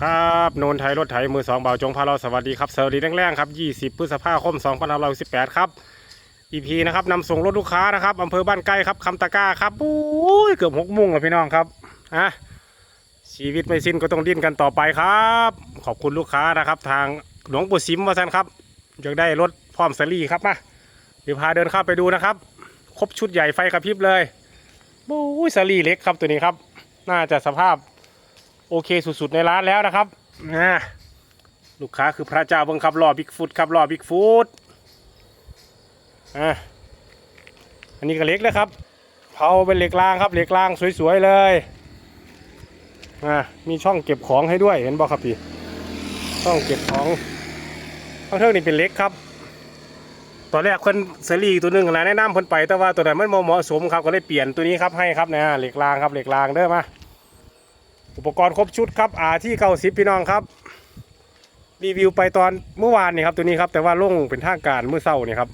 ครับโนนไทยรถไถมือสองเบาจงพาเราสวัสดีครับสวัสดีแรงๆครับ20พฤษภาคม2518ครับ EP นะครับนำส่งรถลูกค้านะครับอำเภอบ้านใกล้ครับคำตะก้าครับปุ้ยเกือบหกมุ่งแล้วพี่น้องครับอะชีวิตไม่สิ้นก็ต้องดิ้นกันต่อไปครับ ขอบคุณลูกค้านะครับ ทางหลวงปู่สิมวาสันครับอยากได้รถพร้อมสลีครับมาเดี๋ยวพาเดินเข้าไปดูนะครับ ครบชุดใหญ่ไฟกระพริบเลยปุ้ยสลีเล็กครับตัวนี้ครับ น่าจะสภาพ โอเคสุดๆในร้านแล้วนะครับนะลูกค้าคือพระเจ้าเบังคับรอบิ๊กฟุตครับรอบิ๊กฟุตอะอันนี้ก็เล็กนะครับเผาเป็นเหล็กรางครับเหล็กรางสวยๆเลยอะมีช่องเก็บของให้ด้วยเห็นบอกครับพี่ช่องเก็บของข้างเทิงนี่เป็นเหล็กครับ ตอนแรกคนเสรีตัวหนึงนะแนะนำคนไปแต่ว่าตัวนั้นมันบ่เหมาะสมครับก็เลยเปลี่ยนตัวนี้ครับให้ครับนะเหล็กรางครับเหล็กรางเด้อมา อุปกรณ์ครบชุดครับอาที่เก้าสิบพี่น้องครับ รีวิวไปตอนเมื่อวานนี่ครับตัวนี้ครับแต่ว่าลงเป็นทางการเมื่อเช้านี่ครับ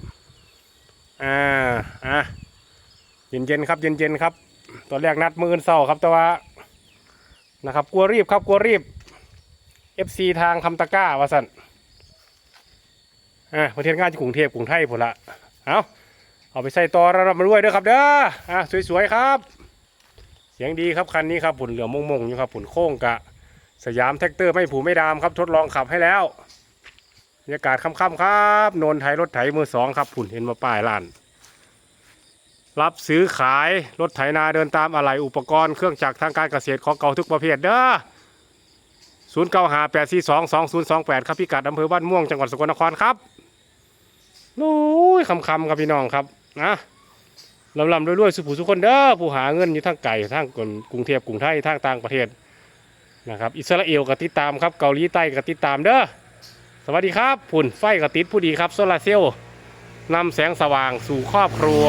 อ่าอะเย็นเย็นครับเย็นเย็นครับ ตอนแรกนัดมืออนเศร้าครับแต่ว่านะครับกลัวรีบครับกลัวรีบ FC ทางคำตะก้าวาสันอะประเทศงานที่กรุงเทพกรุงไทยผลละเอาเอาไปใส่ต่อระดับมาด้วยเด้อครับเด้ออะสวยๆครับ เสียงดีครับคันนี้ครับผุนเหลืองมงอยู่ครับผุนโค้งกะ สยามแท็กเตอร์ไม่ผูไม่ดามครับทดลองขับให้แล้วบรรยากาศค่ำๆครับนนไทยรถไถมือสองครับผุนเห็นมาป้ายร้าน รับซื้อขายรถไถนาเดินตามอะไหล่อุปกรณ์เครื่องจักรทางการเกษตรของเก่าทุกประเภทเด้อศูนย์เก้าหาแปดสี่สองสองศูนย์สองแปดครับพิกัดอำเภอบ้านม่วงจังหวัดสกลนครครับโอ้ยคำๆครับพี่น้องครับนะ ลำลำรวยๆสุผู้สุคนเด้อผู้หาเงินอยู่ทางไก่ทางกรุงเทพกรุงไทยทางต่างประเทศนะครับอิสราเอลก็ติดตามครับเกาหลีใต้ก็ติดตามเด้อสวัสดีครับผุ่นไฟก็ติดผู้ดีครับโซลาร์เซลล์นำแสงสว่างสู่ครอบครัว